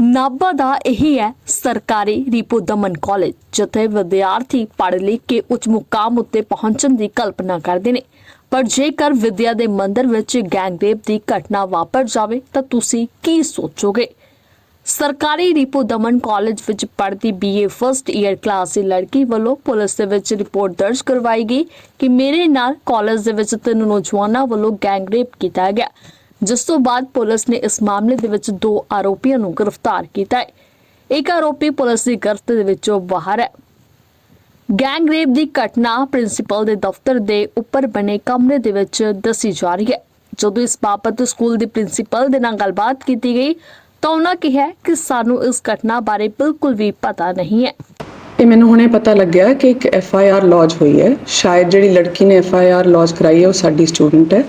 ਨਾਭਾ ਦਾ ਇਹ ਹੈ, ਸਰਕਾਰੀ ਰੀਪੋ ਦਮਨ ਕਾਲਜ ਜਿੱਥੇ ਵਿਦਿਆਰਥੀ ਪੜ੍ਹ ਲਿਖ ਕੇ ਉੱਚ ਮੁਕਾਮ ਉੱਤੇ ਪਹੁੰਚਣ ਦੀ ਕਲਪਨਾ ਕਰਦੇ ਨੇ। ਪਰ ਜੇਕਰ ਵਿਦਿਆ ਦੇ ਮੰਦਰ ਵਿੱਚ ਗੈਂਗਰੇਪ ਦੀ ਘਟਨਾ ਵਾਪਰ ਜਾਵੇ, ਤਾਂ ਤੁਸੀਂ ਕੀ ਸੋਚੋਗੇ? ਸਰਕਾਰੀ ਰੀਪੋ ਦਮਨ ਕਾਲਜ ਵਿੱਚ ਪੜ੍ਹਦੀ ਬੀਏ ਫਰਸਟ ਈਅਰ ਕਲਾਸ ਦੀ ਲੜਕੀ ਵੱਲੋਂ ਪੁਲਿਸ ਦੇ ਵਿੱਚ ਰਿਪੋਰਟ ਦਰਜ ਕਰਵਾਈ ਗਈ ਕਿ ਮੇਰੇ ਨਾਲ ਕਾਲਜ ਦੇ ਵਿੱਚ ਤਿੰਨ ਨੌਜਵਾਨਾਂ ਵੱਲੋਂ ਗੈਂਗਰੇਪ ਕੀਤਾ ਗਿਆ। ਜਿਸ ਤੋਂ ਬਾਅਦ ਪੁਲਿਸ ਨੇ ਇਸ ਮਾਮਲੇ ਦੇ ਵਿੱਚ ਦੋ ਆਰੋਪੀਆਂ ਨੂੰ ਗ੍ਰਿਫਤਾਰ ਕੀਤਾ ਹੈ। ਇੱਕ ਆਰੋਪੀ ਪੁਲਿਸ ਦੀ ਗ੍ਰਿਫਤ ਦੇ ਵਿੱਚੋਂ ਬਾਹਰ ਹੈ। ਗੈਂਗਰੇਪ ਦੀ ਘਟਨਾ ਪ੍ਰਿੰਸੀਪਲ ਦੇ ਦਫ਼ਤਰ ਦੇ ਉੱਪਰ ਬਣੇ ਕਮਰੇ ਦੇ ਵਿੱਚ ਦੱਸੀ ਜਾ ਰਹੀ ਹੈ। ਜਦੋਂ ਇਸ ਬਾਬਤ ਸਕੂਲ ਦੇ ਪ੍ਰਿੰਸੀਪਲ ਦੇ ਨਾਲ ਗੱਲਬਾਤ ਕੀਤੀ ਗਈ, ਤਾਂ ਉਹਨਾਂ ਕਿਹਾ ਕਿ ਸਾਨੂੰ ਇਸ ਘਟਨਾ ਬਾਰੇ ਬਿਲਕੁਲ ਵੀ ਪਤਾ ਨਹੀਂ ਹੈ। ਇਹ ਮੈਨੂੰ ਹੁਣੇ ਪਤਾ ਲੱਗਿਆ ਕਿ ਇੱਕ ਐਫ ਆਈ ਆਰ ਲੌਜ ਹੋਈ ਹੈ। ਸ਼ਾਇਦ ਜਿਹੜੀ ਲੜਕੀ ਨੇ ਐਫ ਆਈ ਆਰ ਲੌਜ ਕਰਾਈ ਹੈ, ਉਹ ਸਾਡੀ ਸਟੂਡੈਂਟ ਹੈ।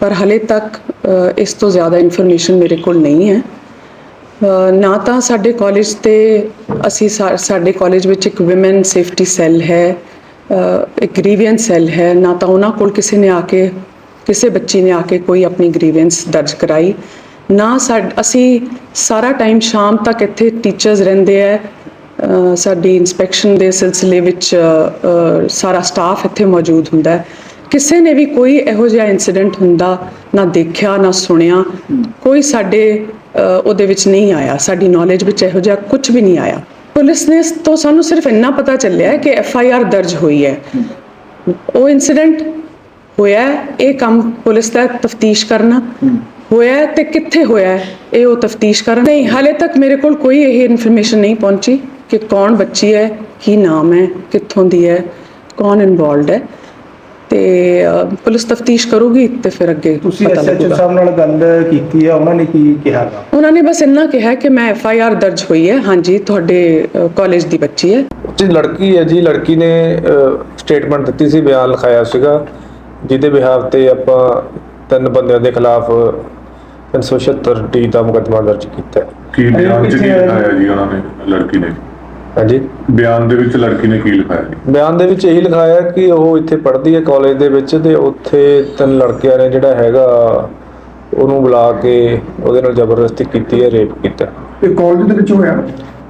ਪਰ ਹਲੇ ਤੱਕ ਇਸ ਤੋਂ ਜ਼ਿਆਦਾ ਇਨਫੋਰਮੇਸ਼ਨ ਮੇਰੇ ਕੋਲ ਨਹੀਂ ਹੈ। ਨਾ ਤਾਂ ਸਾਡੇ ਕਾਲਜ ਤੇ ਅਸੀਂ ਸਾ- ਸਾਡੇ ਕਾਲਜ ਵਿੱਚ ਇੱਕ ਔਮਨ ਸੇਫਟੀ ਸੈੱਲ ਹੈ ਇੱਕ ਗ੍ਰੀਵੈਂਸ ਸੈੱਲ ਹੈ। ਨਾ ਤਾਂ ਉਹਨਾਂ ਕੋਲ ਕਿਸੇ ਨੇ ਆ ਕੇ, ਕਿਸੇ ਬੱਚੀ ਨੇ ਆ ਕੇ ਕੋਈ ਆਪਣੀ ਗ੍ਰੀਵੈਂਸ ਦਰਜ ਕਰਾਈ। ਨਾ ਸਾਡ- ਅਸੀਂ ਸਾਰਾ ਟਾਈਮ ਸ਼ਾਮ ਤੱਕ ਇੱਥੇ ਟੀਚਰਸ ਰਹਿੰਦੇ ਹੈ। ਸਾਡੀ ਇਨਸਪੈਕਸ਼ਨ ਦੇ ਸਿਲਸਿਲੇ ਵਿੱਚ ਸਾਰਾ ਸਟਾਫ ਇੱਥੇ ਮੌਜੂਦ ਹੁੰਦਾ ਹੈ। ਕਿਸੇ ਨੇ ਵੀ ਕੋਈ ਇਹੋ ਜਿਹਾ ਇਨਸੀਡੈਂਟ ਹੁੰਦਾ, ਨਾ ਦੇਖਿਆ, ਨਾ ਸੁਣਿਆ, ਕੋਈ ਸਾਡੇ ਉਹਦੇ ਵਿੱਚ ਨਹੀਂ ਆਇਆ, ਸਾਡੀ ਨੌਲੇਜ ਵਿੱਚ ਇਹੋ ਜਿਹਾ ਕੁਝ ਵੀ ਨਹੀਂ ਆਇਆ। ਪੁਲਿਸ ਨੇ ਤੋਂ ਸਾਨੂੰ ਸਿਰਫ ਇੰਨਾ ਪਤਾ ਚੱਲਿਆ ਕਿ ਐਫ ਆਈ ਆਰ ਦਰਜ ਹੋਈ ਹੈ। ਉਹ ਇਨਸੀਡੈਂਟ ਹੋਇਆ, ਇਹ ਕੰਮ ਪੁਲਿਸ ਦਾ ਤਫਤੀਸ਼ ਕਰਨਾ। ਹੋਇਆ ਹੈ ਤੇ ਕਿੱਥੇ ਹੋਇਆ, ਇਹ ਉਹ ਤਫਤੀਸ਼ ਕਰਨ। ਨਹੀਂ, ਹਾਲੇ ਤੱਕ ਮੇਰੇ ਕੋਲ ਕੋਈ ਇਹ ਇਨਫੋਰਮੇਸ਼ਨ ਨਹੀਂ ਪਹੁੰਚੀ ਕਿ ਕੌਣ ਬੱਚੀ ਹੈ, ਕੀ ਨਾਮ ਹੈ, ਕਿੱਥੋਂ ਦੀ ਹੈ, ਕੌਣ ਇਨਵੋਲਡ ਹੈ। ਤੇ ਪੁਲਿਸ ਤਫਤੀਸ਼ ਕਰੂਗੀ ਤੇ ਫਿਰ ਅੱਗੇ ਤੁਸੀਂ ਪਤਾ ਐਸਐਚਓ ਸਾਹਿਬ ਨਾਲ ਗੱਲ ਕੀਤੀ ਹੈ ਉਹਨਾਂ ਨੇ ਕੀ ਕਿਹਾ ਉਹਨਾਂ ਨੇ ਬਸ ਇੰਨਾ ਕਿਹਾ ਕਿ ਮੈਂ ਐਫ ਆਈ ਆਰ ਦਰਜ ਹੋਈ ਹੈ। ਹਾਂਜੀ ਤੁਹਾਡੇ ਕਾਲਜ ਦੀ ਬੱਚੀ ਹੈ। ਜੀ ਲੜਕੀ ਹੈ ਜੀ। ਲੜਕੀ ਨੇ ਸਟੇਟਮੈਂਟ ਦਿੱਤੀ ਸੀ ਬਿਆਨ ਲਿਖਾਇਆ ਸੀਗਾ ਜਿਹਦੇ ਬਿਹਾਵ ਤੇ ਆਪਾਂ ਤਿੰਨ ਬੰਦਿਆਂ ਦੇ ਖਿਲਾਫ 376 ਡੀ ਦਾ ਮੁਕੱਦਮਾ ਦਰਜ ਕੀਤਾ ਹੈ। ਕੀ ਬਿਆਨ ਚ ਕੀ? ਲਿਖਾਇਆ ਜੀ ਉਹਨਾਂ ਨੇ ਲੜਕੀ ਨੇ? ਹਾਂਜੀ। ਬਿਆਨ ਦੇ ਵਿੱਚ ਲੜਕੀ ਨੇ ਕੀ ਲਿਖਾਇਆ? ਜੀ ਬਿਆਨ ਦੇ ਵਿੱਚ ਇਹੀ ਲਿਖਾਇਆ ਕਿ ਉਹ ਇੱਥੇ ਪੜ੍ਹਦੀ ਹੈ ਕਾਲਜ ਦੇ ਵਿੱਚ ਤੇ ਉੱਥੇ ਤਿੰਨ ਲੜਕਿਆਂ ਨੇ ਜਿਹੜਾ ਹੈਗਾ ਉਹਨੂੰ ਬੁਲਾ ਕੇ ਉਹਦੇ ਨਾਲ ਜ਼ਬਰਦਸਤੀ ਕੀਤੀ ਹੈ ਰੇਪ ਕੀਤਾ। ਇਹ ਕਾਲਜ ਦੇ ਵਿੱਚ ਹੋਇਆ?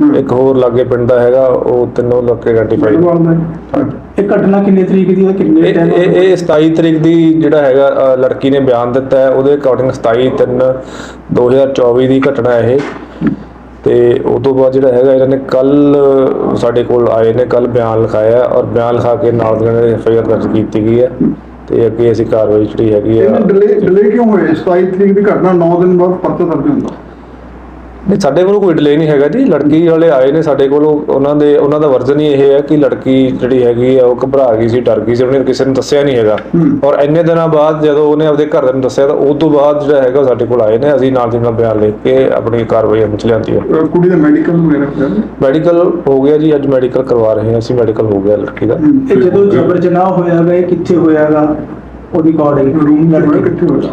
ਇੱਕ ਹੋਰ ਲਾਗੇ ਪਿੰਡ ਦਾ ਹੈਗਾ ਉਹ ਤਿੰਨੋਂ ਲੜਕੇ ਆਈਡੈਂਟੀਫਾਈ ਇਹ ਘਟਨਾ ਕਿੰਨੇ ਤਰੀਕ ਦੀ ਹੈ? ਕਿੰਨੇ ਇਹ ਇਹ ਇਹ 27 ਤਰੀਕ ਦੀ ਜਿਹੜਾ ਹੈਗਾ ਲੜਕੀ ਨੇ ਬਿਆਨ ਦਿੱਤਾ ਹੈ। ਉਹਦੇ ਅਕੋਰਡਿੰਗ 27 3 2024 ਦੀ ਘਟਨਾ ਹੈ ਇਹ। ਤੇ ਉਸ ਤੋਂ ਬਾਅਦ ਜਿਹੜਾ ਹੈਗਾ ਇਹਨਾਂ ਨੇ ਕੱਲ ਸਾਡੇ ਕੋਲ ਆਏ ਨੇ ਕੱਲ ਬਿਆਨ ਲਿਖਾਇਆ ਔਰ ਬਿਆਨ ਲਿਖਾ ਕੇ ਨਾਲ ਦੀ ਨਾਲ ਐਫਆਈਆਰ ਦਰਜ ਕੀਤੀ ਗਈ ਹੈ। ਤੇ ਅੱਗੇ ਅਸੀਂ ਕਾਰਵਾਈ ਜਿਹੜੀ ਹੈਗੀ ਆ ਇਹਨਾਂ ਡਿਲੇ ਡਿਲੇ ਕਿਉਂ ਹੋਇਆ 27 ਤਰੀਕ ਦੀ ਘਟਨਾ 9 ਦਿਨ ਬਾਅਦ ਪਰਚਾ ਦਰਜ ਹੁੰਦਾ। ਨਹੀਂ ਸਾਡੇ ਕੋਲ ਕੋਈ ਡਿਲੇ ਨਹੀਂ ਹੈਗਾ ਜੀ। ਲੜਕੀ ਵਾਲੇ ਆਏ ਨੇ ਸਾਡੇ ਕੋਲ। ਉਹਨਾਂ ਦੇ ਉਹਨਾਂ ਦਾ ਵਰਜ਼ਨ ਹੀ ਇਹ ਹੈ ਕਿ ਲੜਕੀ ਜਿਹੜੀ ਹੈਗੀ ਆ ਉਹ ਘਬਰਾ ਗਈ ਸੀ ਡਰ ਗਈ ਸੀ। ਉਹਨੇ ਕਿਸੇ ਨੂੰ ਦੱਸਿਆ ਨਹੀਂ ਹੈਗਾ। ਔਰ ਇੰਨੇ ਦਿਨਾਂ ਬਾਅਦ ਜਦੋਂ ਉਹਨੇ ਆਪਦੇ ਘਰਦਿਆਂ ਨੂੰ ਦੱਸਿਆ ਤਾਂ ਉਸ ਤੋਂ ਬਾਅਦ ਜਿਹੜਾ ਹੈਗਾ ਸਾਡੇ ਕੋਲ ਆਏ ਨੇ। ਅਸੀਂ ਨਾਲ ਦੀ ਨਾਲ ਬਿਆਨ ਲਿਖ ਕੇ ਆਪਣੀ ਕਾਰਵਾਈ ਅਮਲ ਚ ਲਿਆਂਦੀ ਹੈ। ਕੁੜੀ ਦਾ ਮੈਡੀਕਲ ਵਗੈਰਾ ਹੋਇਆ ਮੈਡੀਕਲ ਹੋ ਗਿਆ ਜੀ। ਅੱਜ ਮੈਡੀਕਲ ਕਰਵਾ ਰਹੇ ਹਾਂ ਅਸੀਂ। ਮੈਡੀਕਲ ਹੋ ਗਿਆ ਲੜਕੀ ਦਾ। ਇਹ ਜਦੋਂ ਜਬਰ ਜਨਾਹ ਹੋਇਆਗਾ ਇਹ ਕਿੱਥੇ ਹੋਇਆਗਾ? ਉਹਦੀ ਅਕੋਰਡਿੰਗ ਰੂਮ ਚ ਕਿੱਥੇ ਹੋਇਆ?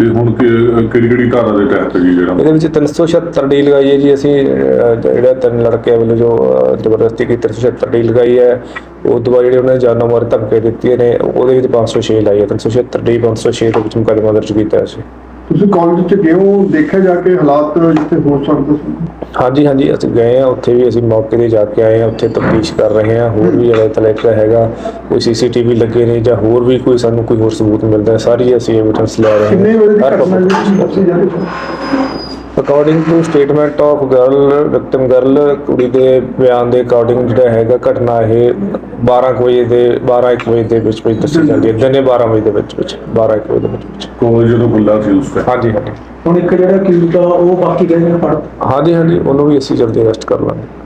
ਤੇ ਹੁਣ ਕਿਹੜੀ ਕਿਹੜੀ ਧਾਰਾ ਦੇ ਤਹਿਤ ਜੀ ਜਿਹੜਾ? ਇਹਦੇ ਵਿੱਚ 376 ਡੀ ਲਗਾਈ ਹੈ ਜੀ ਅਸੀਂ ਅਹ, ਜਿਹੜਾ ਤਿੰਨ ਲੜਕੇ ਵੱਲੋਂ ਜੋ ਅਹ, ਜ਼ਬਰਦਸਤੀ ਕੀ 376 ਡੀ ਲਗਾਈ ਹੈ ਉਹ ਤੋਂ ਬਾਅਦ ਜਿਹੜੇ ਉਹਨਾਂ ਨੇ ਜਾਨੋਂ ਮਾਰ ਧਮਕੇ ਦਿੱਤੀਆਂ ਨੇ ਉਹਦੇ ਵਿੱਚ 506 ਲਾਈ ਹੈ 376 ਡੀ 506 ਦੇ ਵਿੱਚ ਮੁਕੱਦਮਾ ਦਰਜ ਕੀਤਾ ਹੈ ਅਸੀਂ ਤੁਸੀਂ ਕਾਲਜ ਚ ਗਏ ਹੋ ਦੇਖਿਆ ਜਾ ਕੇ ਹਾਲਾਤ ਜਿੱਥੇ ਹੋ ਸਕਦੇ ਸੀ ਹਾਂਜੀ ਹਾਂਜੀ ਅਸੀਂ ਗਏ ਆ ਉੱਥੇ ਵੀ ਅਸੀਂ ਮੌਕੇ ਤੇ ਜਾ ਕੇ ਆਏ ਆ ਉੱਥੇ ਤਫਤੀਸ਼ ਕਰ ਰਹੇ ਆ ਹੋਰ ਵੀ ਅਗਰ ਤਲੇਕਾ ਹੈਗਾ ਕੋਈ ਸੀਸੀਟੀਵੀ ਲੱਗੇ ਨੇ ਜਾਂ ਹੋਰ ਵੀ ਕੋਈ ਸਾਨੂੰ ਕੋਈ ਹੋਰ ਸਬੂਤ ਮਿਲਦਾ ਹੈ ਸਾਰੀ ਅਸੀਂ ਐਵੀਡੈਂਸ ਲੈ ਰਹੇ ਹਾਂ। ਕਿੰਨੇ ਵਜੇ ਦੀ ਹਰ ਘਟਨਾ ਪੱਖ ਜੀ ਦੱਸੀ ਜਾ ਰਹੀ ਹੈ? According to statement of girl victim girl ਕੁੜੀ ਦੇ ਬਿਆਨ ਦੇ ਅਕੋਰਡਿੰਗ ਜਿਹੜਾ ਹੈਗਾ ਘਟਨਾ ਇਹ 12 ਕੁ ਵਜੇ ਦੇ 12 1 ਵਜੇ ਦੇ ਵਿੱਚ ਵਿੱਚ ਦੱਸੀ ਜਾਂਦੀ ਹੈ। ਦਿਨੇ 12 ਵਜੇ ਦੇ ਵਿੱਚ ਵਿੱਚ 12 1 ਵਜੇ ਦੇ ਵਿੱਚ ਵਿੱਚ। ਕਾਲਜ ਜਦੋਂ ਖੁੱਲਾ ਸੀ ਉਸ ਟਾਈਮ ਹਾਂਜੀ ਹਾਂਜੀ। ਹੁਣ ਇੱਕ ਜਿਹੜਾ ਆ ਉਹ ਬਾਕੀ ਗਏ ਨੇ ਫੜ ਹਾਂਜੀ ਹਾਂਜੀ ਉਹਨੂੰ ਵੀ ਅਸੀਂ ਜਲਦੀ ਅਰੈਸਟ ਕਰ ਲਾਂਗੇ।